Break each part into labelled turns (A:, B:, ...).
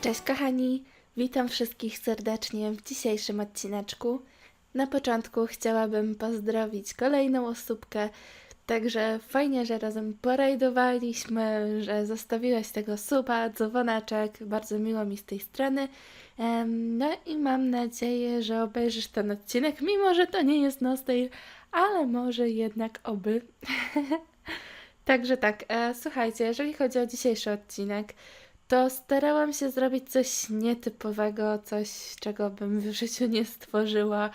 A: Cześć kochani, witam wszystkich serdecznie w dzisiejszym odcineczku. Na początku chciałabym pozdrowić kolejną osóbkę, także fajnie, że razem porajdowaliśmy, że zostawiłaś tego suba, dzwoneczek, bardzo miło mi z tej strony. No i mam nadzieję, że obejrzysz ten odcinek, mimo że to nie jest Nostale, ale może jednak oby. Także tak, e, słuchajcie, jeżeli chodzi o dzisiejszy odcinek, to starałam się zrobić coś nietypowego, coś, czego bym w życiu nie stworzyła.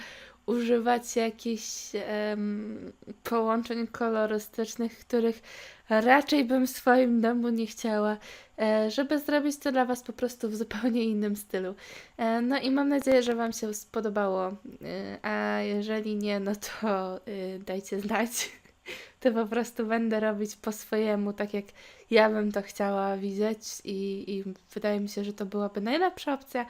A: Używać jakichś em, połączeń kolorystycznych, których raczej bym w swoim domu nie chciała, e, żeby zrobić to dla Was po prostu w zupełnie innym stylu. E, no i mam nadzieję, że Wam się spodobało, e, a jeżeli nie, no to e, dajcie znać. To po prostu będę robić po swojemu, tak jak ja bym to chciała widzieć i, i wydaje mi się, że to byłaby najlepsza opcja,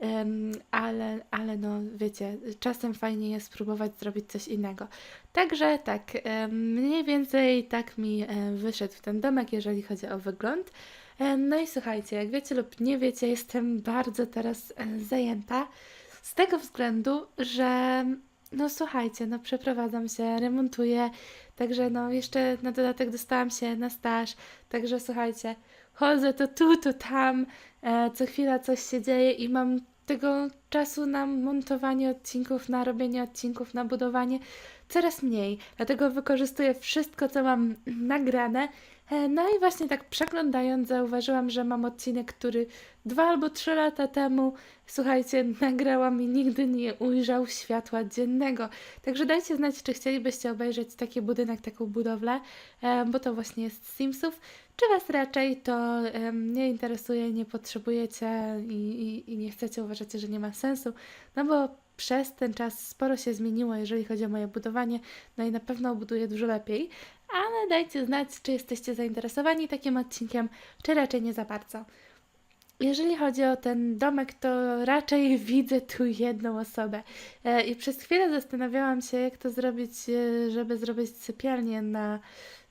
A: Em, ale, ale no wiecie, czasem fajnie jest spróbować zrobić coś innego. Także tak, em, mniej więcej tak mi e, wyszedł ten domek, jeżeli chodzi o wygląd. Em, No i słuchajcie, jak wiecie lub nie wiecie, jestem bardzo teraz e, zajęta z tego względu, że no słuchajcie, no przeprowadzam się, remontuję, także no jeszcze na dodatek dostałam się na staż, także słuchajcie, chodzę to tu, to tam, e, co chwila coś się dzieje i mam tego czasu na montowanie odcinków, na robienie odcinków, na budowanie coraz mniej. Dlatego wykorzystuję wszystko, co mam nagrane. E, No i właśnie tak przeglądając, zauważyłam, że mam odcinek, który dwa albo trzy lata temu, słuchajcie, nagrałam i nigdy nie ujrzał światła dziennego. Także dajcie znać, czy chcielibyście obejrzeć taki budynek, taką budowlę, e, bo to właśnie jest z Simsów. Czy Was raczej to em, nie interesuje, nie potrzebujecie i, i, i nie chcecie, uważacie, że nie ma sensu? No bo przez ten czas sporo się zmieniło, jeżeli chodzi o moje budowanie, no i na pewno buduję dużo lepiej, ale dajcie znać, czy jesteście zainteresowani takim odcinkiem, czy raczej nie za bardzo. Jeżeli chodzi o ten domek, to raczej widzę tu jedną osobę. E, I przez chwilę zastanawiałam się, jak to zrobić, e, żeby zrobić sypialnię na,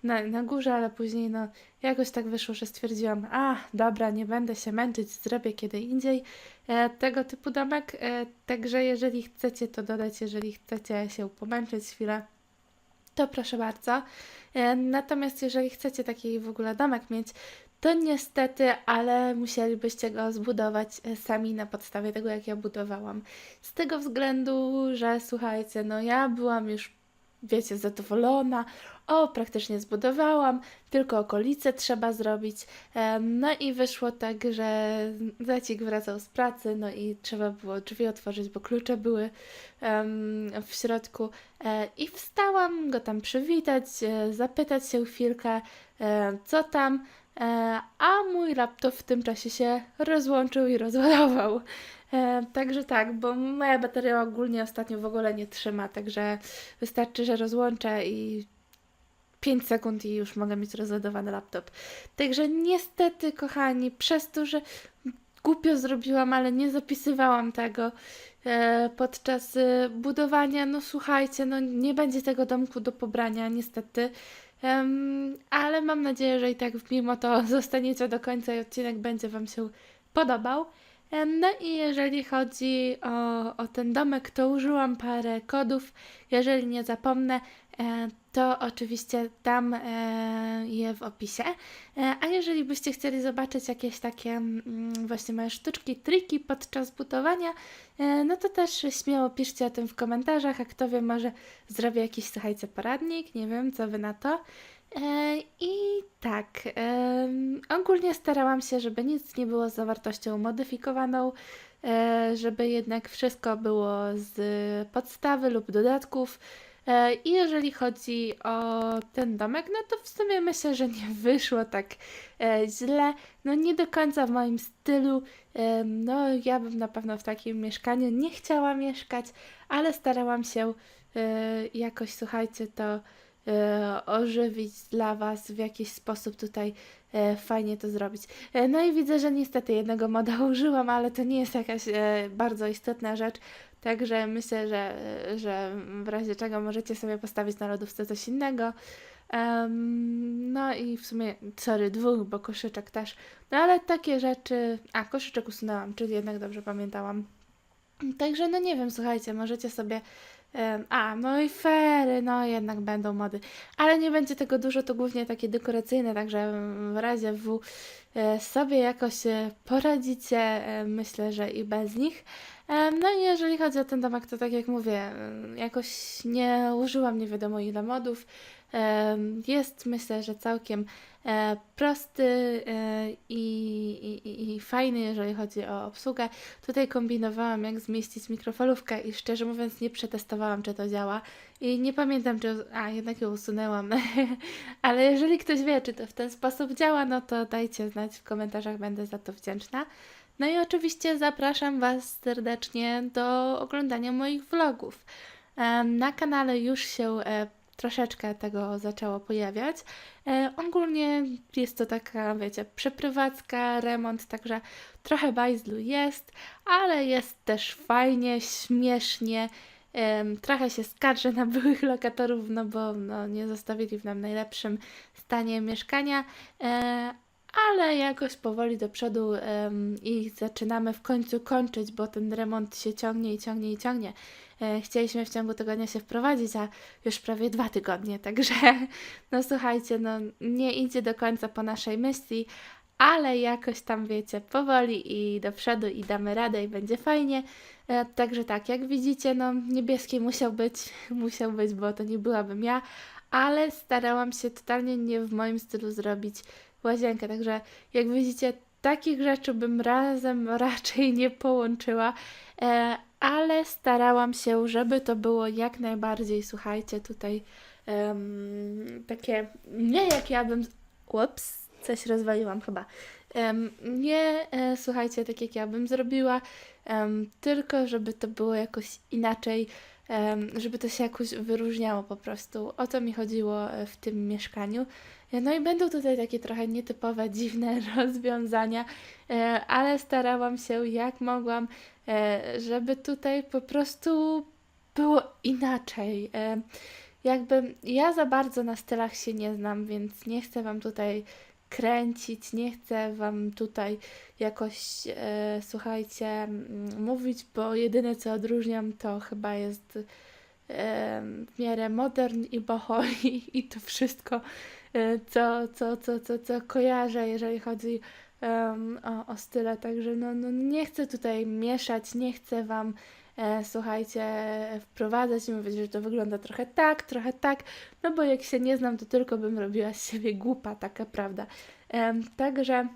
A: na, na górze, ale później no, jakoś tak wyszło, że stwierdziłam, a dobra, nie będę się męczyć, zrobię kiedy indziej e, tego typu domek. Także jeżeli chcecie to dodać, jeżeli chcecie się pomęczyć chwilę, to proszę bardzo. E, Natomiast jeżeli chcecie taki w ogóle domek mieć, to niestety, ale musielibyście go zbudować e, sami na podstawie tego, jak ja budowałam. Z tego względu, że słuchajcie, no ja byłam już, wiecie, zadowolona. O, praktycznie zbudowałam, tylko okolice trzeba zrobić. Em, No i wyszło tak, że Zacik wracał z pracy, no i trzeba było drzwi otworzyć, bo klucze były w środku. E, I wstałam go tam przywitać, e, zapytać się chwilkę, e, co tam. E, a mój laptop w tym czasie się rozłączył i rozładował. E, także tak, bo moja bateria ogólnie ostatnio w ogóle nie trzyma, także wystarczy, że rozłączę i 5 sekund i już mogę mieć rozładowany laptop. Także niestety, kochani, przez to, że głupio zrobiłam, ale nie zapisywałam tego e, podczas budowania, no słuchajcie, no nie będzie tego domku do pobrania, niestety. Em, ale mam nadzieję, że i tak mimo to zostaniecie do końca i odcinek będzie Wam się podobał. Em, No i jeżeli chodzi o, o ten domek, to użyłam parę kodów. Jeżeli nie zapomnę, to oczywiście dam e, je w opisie. E, A jeżeli byście chcieli zobaczyć jakieś takie mm, właśnie moje sztuczki, triki podczas budowania, e, no to też śmiało piszcie o tym w komentarzach, a kto wie, może zrobię jakiś, słuchajcie, poradnik, nie wiem, co wy na to. E, I tak, ogólnie starałam się, żeby nic nie było z zawartością modyfikowaną, e, żeby jednak wszystko było z podstawy lub dodatków. E, I jeżeli chodzi o ten domek, no to w sumie myślę, że nie wyszło tak e, źle. No nie do końca w moim stylu. Em, No ja bym na pewno w takim mieszkaniu nie chciała mieszkać, ale starałam się e, jakoś, słuchajcie, to e, ożywić dla Was w jakiś sposób tutaj e, fajnie to zrobić. E, no i widzę, że niestety jednego moda użyłam, ale to nie jest jakaś e, bardzo istotna rzecz, także myślę, że, że w razie czego możecie sobie postawić na lodówce coś innego. Em, no i w sumie, sorry, dwóch, bo koszyczek też. No ale takie rzeczy. A, koszyczek usunęłam, czyli jednak dobrze pamiętałam. Także no nie wiem, słuchajcie, możecie sobie. A, no i fery, no jednak będą mody. Ale nie będzie tego dużo, to głównie takie dekoracyjne, także w razie W e, sobie jakoś e, poradzicie, e, myślę, że i bez nich. No i jeżeli chodzi o ten domek, to tak jak mówię, jakoś nie użyłam nie wiadomo ile modów. Jest myślę, że całkiem e, prosty e, i, i, i fajny, jeżeli chodzi o obsługę. Tutaj kombinowałam, jak zmieścić mikrofalówkę i szczerze mówiąc nie przetestowałam, czy to działa. I nie pamiętam, czy... A, jednak ją usunęłam. Ale jeżeli ktoś wie, czy to w ten sposób działa, no to dajcie znać w komentarzach, będę za to wdzięczna. No i oczywiście zapraszam Was serdecznie do oglądania moich vlogów. Na kanale już się e, troszeczkę tego zaczęło pojawiać. E, Ogólnie jest to taka, wiecie, przeprowadzka, remont, także trochę bajzlu jest, ale jest też fajnie, śmiesznie. Em, Trochę się skarżę na byłych lokatorów, no bo no, nie zostawili w nam najlepszym stanie mieszkania, e, ale jakoś powoli do przodu em, i zaczynamy w końcu kończyć, bo ten remont się ciągnie i ciągnie i ciągnie. E, chcieliśmy w ciągu tygodnia się wprowadzić, a już prawie dwa tygodnie, także no słuchajcie, no nie idzie do końca po naszej myśli, ale jakoś tam wiecie, powoli i do przodu i damy radę i będzie fajnie. E, także tak, jak widzicie, no niebieski musiał być, musiał być, bo to nie byłabym ja, ale starałam się totalnie nie w moim stylu zrobić łazienkę, także jak widzicie, takich rzeczy bym razem raczej nie połączyła, e, ale starałam się, żeby to było jak najbardziej, słuchajcie, tutaj em, takie, nie jak ja bym, ups, coś rozwaliłam chyba, Em, nie, e, słuchajcie, tak jak ja bym zrobiła, em, tylko żeby to było jakoś inaczej, em, żeby to się jakoś wyróżniało po prostu. O to mi chodziło e, w tym mieszkaniu. E, No i będą tutaj takie trochę nietypowe, dziwne rozwiązania, e, ale starałam się jak mogłam, żeby tutaj po prostu było inaczej. E, Jakby ja za bardzo na stylach się nie znam, więc nie chcę Wam tutaj kręcić, nie chcę Wam tutaj jakoś, e, słuchajcie, mówić, bo jedyne co odróżniam to chyba jest e, w miarę modern i boho i, to wszystko, e, co, co, co, co, co kojarzę, jeżeli chodzi em, o, o style, także no, no nie chcę tutaj mieszać, nie chcę Wam e, słuchajcie, wprowadzać i mówić, że to wygląda trochę tak, trochę tak, no bo jak się nie znam, to tylko bym robiła z siebie głupa, taka prawda. Także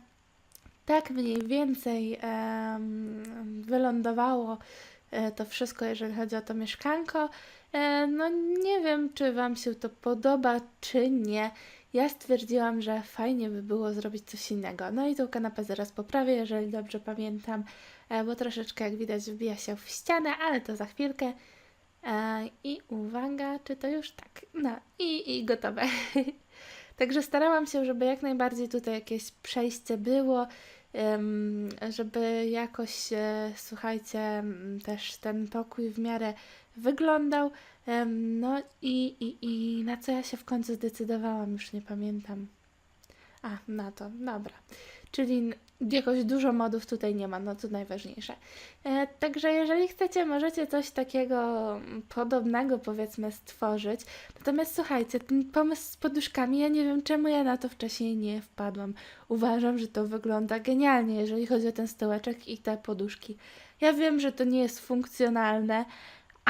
A: tak mniej więcej wylądowało e, to wszystko, jeżeli chodzi o to mieszkanko. E, no nie wiem, czy Wam się to podoba, czy nie. Ja stwierdziłam, że fajnie by było zrobić coś innego. No i tą kanapę zaraz poprawię, jeżeli dobrze pamiętam, e, bo troszeczkę, jak widać, wbija się w ścianę, ale to za chwilkę. E, I uwaga, czy to już tak? No i, i gotowe. Także starałam się, żeby jak najbardziej tutaj jakieś przejście było, żeby jakoś, e, słuchajcie, też ten pokój w miarę wyglądał. No i, i, i na co ja się w końcu zdecydowałam, już nie pamiętam. A, na to, dobra. Czyli jakoś dużo modów tutaj nie ma, no to najważniejsze. E, także jeżeli chcecie, możecie coś takiego podobnego powiedzmy stworzyć. Natomiast słuchajcie, ten pomysł z poduszkami, ja nie wiem czemu ja na to wcześniej nie wpadłam. Uważam, że to wygląda genialnie, jeżeli chodzi o ten stołeczek i te poduszki. Ja wiem, że to nie jest funkcjonalne,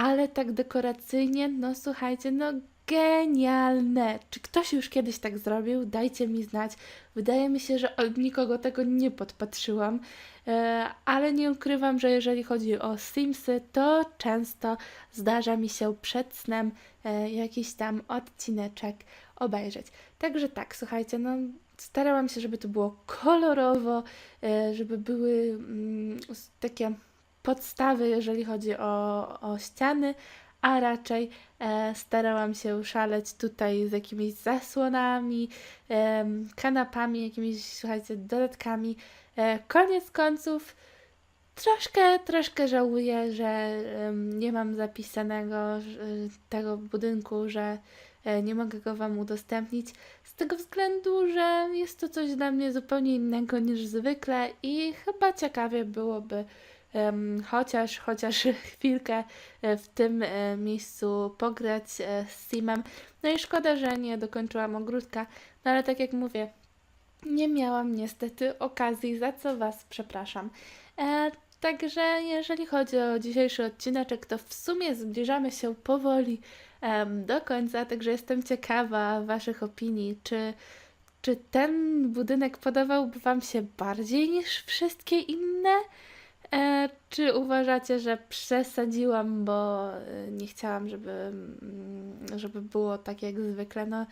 A: ale tak dekoracyjnie, no słuchajcie, no genialne. Czy ktoś już kiedyś tak zrobił? Dajcie mi znać. Wydaje mi się, że od nikogo tego nie podpatrzyłam, e, ale nie ukrywam, że jeżeli chodzi o Simsy, to często zdarza mi się przed snem e, jakiś tam odcineczek obejrzeć. Także tak, słuchajcie, no starałam się, żeby to było kolorowo, e, żeby były mm, takie podstawy, jeżeli chodzi o, o ściany, a raczej e, starałam się szaleć tutaj z jakimiś zasłonami, em, kanapami, jakimiś, słuchajcie, dodatkami. E, koniec końców troszkę, troszkę żałuję, że nie mam zapisanego tego budynku, że e, nie mogę go Wam udostępnić z tego względu, że jest to coś dla mnie zupełnie innego niż zwykle i chyba ciekawie byłoby chociaż, chociaż chwilkę e, w tym e, miejscu pograć e, z Simem. No i szkoda, że nie dokończyłam ogródka, no ale tak jak mówię, nie miałam niestety okazji, za co Was przepraszam. E, także jeżeli chodzi o dzisiejszy odcineczek, to w sumie zbliżamy się powoli do końca, także jestem ciekawa Waszych opinii, czy, czy ten budynek podobałby Wam się bardziej niż wszystkie inne? E, czy uważacie, że przesadziłam, bo e, nie chciałam, żeby, mm, żeby było tak jak zwykle? No,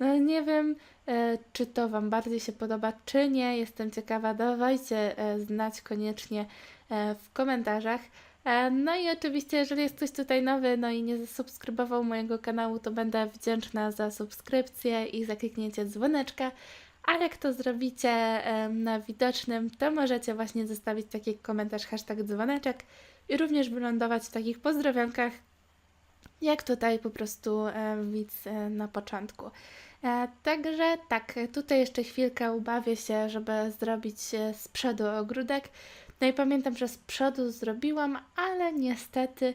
A: no nie wiem, e, czy to Wam bardziej się podoba, czy nie. Jestem ciekawa. Dawajcie e, znać koniecznie e, w komentarzach. E, No i oczywiście, jeżeli jest ktoś tutaj nowy, no i nie zasubskrybował mojego kanału, to będę wdzięczna za subskrypcję i za kliknięcie dzwoneczka. A jak to zrobicie na widocznym, to możecie właśnie zostawić taki komentarz hashtag dzwoneczek i również wylądować w takich pozdrowionkach, jak tutaj po prostu widz e, na początku. E, Także tak, tutaj jeszcze chwilkę ubawię się, żeby zrobić e, z przodu ogródek. No i pamiętam, że z przodu zrobiłam, ale niestety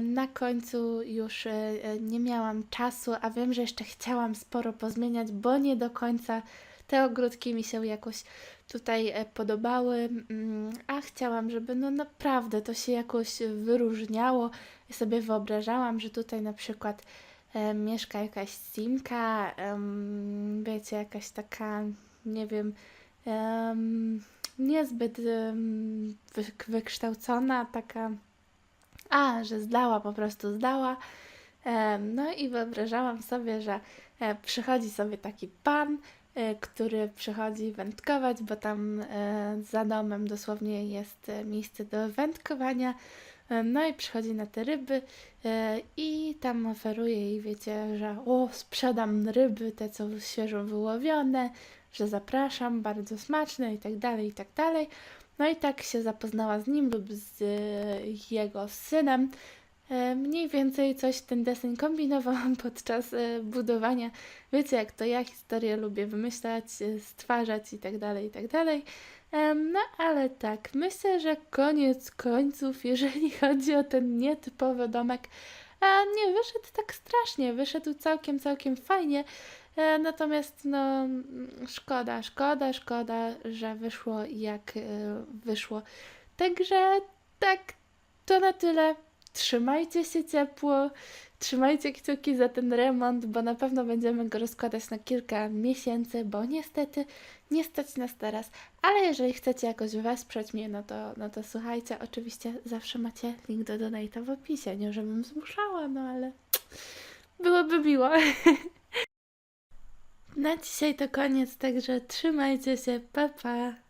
A: na końcu już e, e, nie miałam czasu, a wiem, że jeszcze chciałam sporo pozmieniać, bo nie do końca te ogródki mi się jakoś tutaj e, podobały, mm, a chciałam, żeby no naprawdę to się jakoś wyróżniało. I sobie wyobrażałam, że tutaj na przykład e, mieszka jakaś simka, wiecie, jakaś taka, nie wiem, em, niezbyt wykształcona, taka, a, że zdała, po prostu zdała. No i wyobrażałam sobie, że e, przychodzi sobie taki pan, e, który przychodzi wędkować, bo tam e, za domem dosłownie jest miejsce do wędkowania. No i przychodzi na te ryby i tam oferuje jej, wiecie, że o, sprzedam ryby, te co świeżo wyłowione, że zapraszam, bardzo smaczne i tak dalej, i tak dalej. No i tak się zapoznała z nim lub z e, jego synem. E, Mniej więcej coś ten deseń kombinowałam podczas e, budowania. Wiecie, jak to ja historię lubię wymyślać, stwarzać i tak dalej, i tak dalej. No ale tak, myślę, że koniec końców, jeżeli chodzi o ten nietypowy domek, nie wyszedł tak strasznie, wyszedł całkiem, całkiem fajnie. E, Natomiast no szkoda, szkoda, szkoda, że wyszło jak e, wyszło. Także tak, to na tyle. Trzymajcie się ciepło, trzymajcie kciuki za ten remont, bo na pewno będziemy go rozkładać na kilka miesięcy, bo niestety nie stać nas teraz. Ale jeżeli chcecie jakoś wesprzeć mnie, no to, no to słuchajcie, oczywiście zawsze macie link do donata w opisie. Nie, żebym zmuszała, no ale byłoby miło. Na dzisiaj to koniec, także trzymajcie się, pa pa!